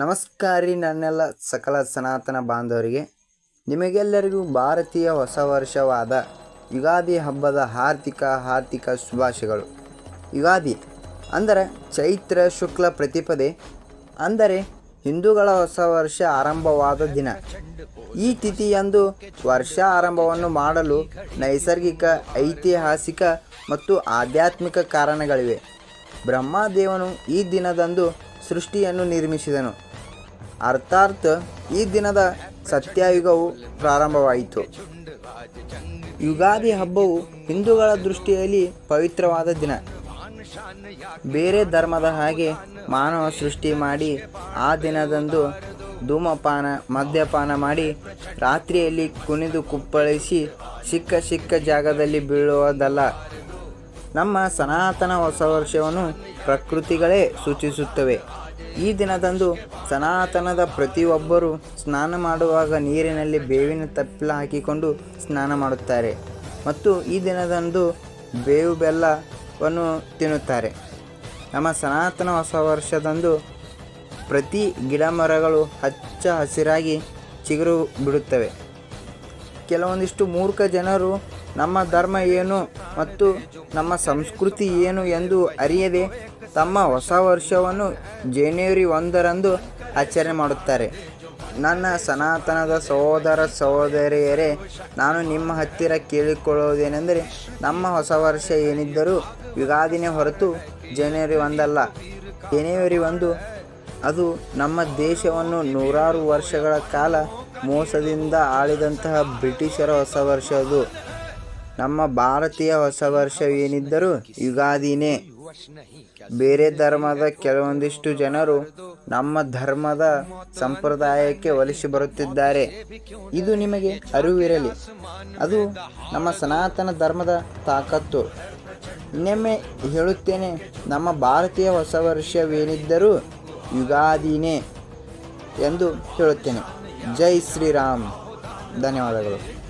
ನಮಸ್ಕಾರಿ ನನ್ನೆಲ್ಲ ಸಕಲ ಸನಾತನ ಬಾಂಧವರಿಗೆ. ನಿಮಗೆಲ್ಲರಿಗೂ ಭಾರತೀಯ ಹೊಸ ವರ್ಷವಾದ ಯುಗಾದಿ ಹಬ್ಬದ ಹಾರ್ದಿಕ ಹಾರ್ದಿಕ ಶುಭಾಶಯಗಳು. ಯುಗಾದಿ ಅಂದರೆ ಚೈತ್ರ ಶುಕ್ಲ ಪ್ರತಿಪದೆ ಅಂದರೆ ಹಿಂದೂಗಳ ಹೊಸ ವರ್ಷ ಆರಂಭವಾದ ದಿನ. ಈ ತಿಥಿಯಂದು ವರ್ಷ ಆರಂಭವನ್ನು ಮಾಡಲು ನೈಸರ್ಗಿಕ, ಐತಿಹಾಸಿಕ ಮತ್ತು ಆಧ್ಯಾತ್ಮಿಕ ಕಾರಣಗಳಿವೆ. ಬ್ರಹ್ಮದೇವನು ಈ ದಿನದಂದು ಸೃಷ್ಟಿಯನ್ನು ನಿರ್ಮಿಸಿದನು. ಅರ್ಥಾತ್, ಈ ದಿನದ ಸತ್ಯಯುಗವು ಪ್ರಾರಂಭವಾಯಿತು. ಯುಗಾದಿ ಹಬ್ಬವು ಹಿಂದೂಗಳ ದೃಷ್ಟಿಯಲ್ಲಿ ಪವಿತ್ರವಾದ ದಿನ. ಬೇರೆ ಧರ್ಮದ ಹಾಗೆ ಮಾನವ ಸೃಷ್ಟಿ ಮಾಡಿ, ಆ ದಿನದಂದು ಧೂಮಪಾನ, ಮದ್ಯಪಾನ ಮಾಡಿ, ರಾತ್ರಿಯಲ್ಲಿ ಕುಣಿದು ಕುಪ್ಪಳಿಸಿ, ಸಿಕ್ಕ ಸಿಕ್ಕ ಜಾಗದಲ್ಲಿ ಬೀಳುವುದಲ್ಲ. ನಮ್ಮ ಸನಾತನ ಹೊಸ ವರ್ಷವನ್ನು ಪ್ರಕೃತಿಗಳೇ ಸೂಚಿಸುತ್ತವೆ. ಈ ದಿನದಂದು ಸನಾತನದ ಪ್ರತಿಯೊಬ್ಬರೂ ಸ್ನಾನ ಮಾಡುವಾಗ ನೀರಿನಲ್ಲಿ ಬೇವಿನ ತಪ್ಪಲ ಹಾಕಿಕೊಂಡು ಸ್ನಾನ ಮಾಡುತ್ತಾರೆ. ಮತ್ತು ಈ ದಿನದಂದು ಬೇವು ಬೆಲ್ಲವನ್ನು ತಿನ್ನುತ್ತಾರೆ. ನಮ್ಮ ಸನಾತನ ಹೊಸ ವರ್ಷದಂದು ಪ್ರತಿ ಗಿಡ ಮರಗಳು ಹಚ್ಚ ಹಸಿರಾಗಿ ಚಿಗುರು ಬಿಡುತ್ತವೆ. ಕೆಲವೊಂದಿಷ್ಟು ಮೂರ್ಖ ಜನರು ನಮ್ಮ ಧರ್ಮ ಏನು ಮತ್ತು ನಮ್ಮ ಸಂಸ್ಕೃತಿ ಏನು ಎಂದು ಅರಿಯದೆ ತಮ್ಮ ಹೊಸ ವರ್ಷವನ್ನು ಜನವರಿ ಒಂದರಂದು ಆಚರಣೆ ಮಾಡುತ್ತಾರೆ. ನನ್ನ ಸನಾತನದ ಸಹೋದರ ಸಹೋದರಿಯರೇ, ನಾನು ನಿಮ್ಮ ಹತ್ತಿರ ಕೇಳಿಕೊಳ್ಳುವುದೇನೆಂದರೆ, ನಮ್ಮ ಹೊಸ ವರ್ಷ ಏನಿದ್ದರೂ ಯುಗಾದಿನೇ ಹೊರತು ಜನವರಿ ಒಂದಲ್ಲ. ಜನವರಿ ಒಂದು, ಅದು ನಮ್ಮ ದೇಶವನ್ನು ನೂರಾರು ವರ್ಷಗಳ ಕಾಲ ಮೋಸದಿಂದ ಆಳಿದಂತಹ ಬ್ರಿಟಿಷರ ಹೊಸ ವರ್ಷ ಅದು. ನಮ್ಮ ಭಾರತೀಯ ಹೊಸ ವರ್ಷವೇನಿದ್ದರೂ ಯುಗಾದಿನೇ. ಬೇರೆ ಧರ್ಮದ ಕೆಲವೊಂದಿಷ್ಟು ಜನರು ನಮ್ಮ ಧರ್ಮದ ಸಂಪ್ರದಾಯಕ್ಕೆ ಒಲಿಸಿ ಬರುತ್ತಿದ್ದಾರೆ. ಇದು ನಿಮಗೆ ಅರಿವಿರಲಿ. ಅದು ನಮ್ಮ ಸನಾತನ ಧರ್ಮದ ತಾಕತ್ತು. ಇನ್ನೊಮ್ಮೆ ಹೇಳುತ್ತೇನೆ, ನಮ್ಮ ಭಾರತೀಯ ಹೊಸ ವರ್ಷವೇನಿದ್ದರೂ ಯುಗಾದಿನೇ ಎಂದು ಹೇಳುತ್ತೇನೆ. ಜೈ ಶ್ರೀರಾಮ್. ಧನ್ಯವಾದಗಳು.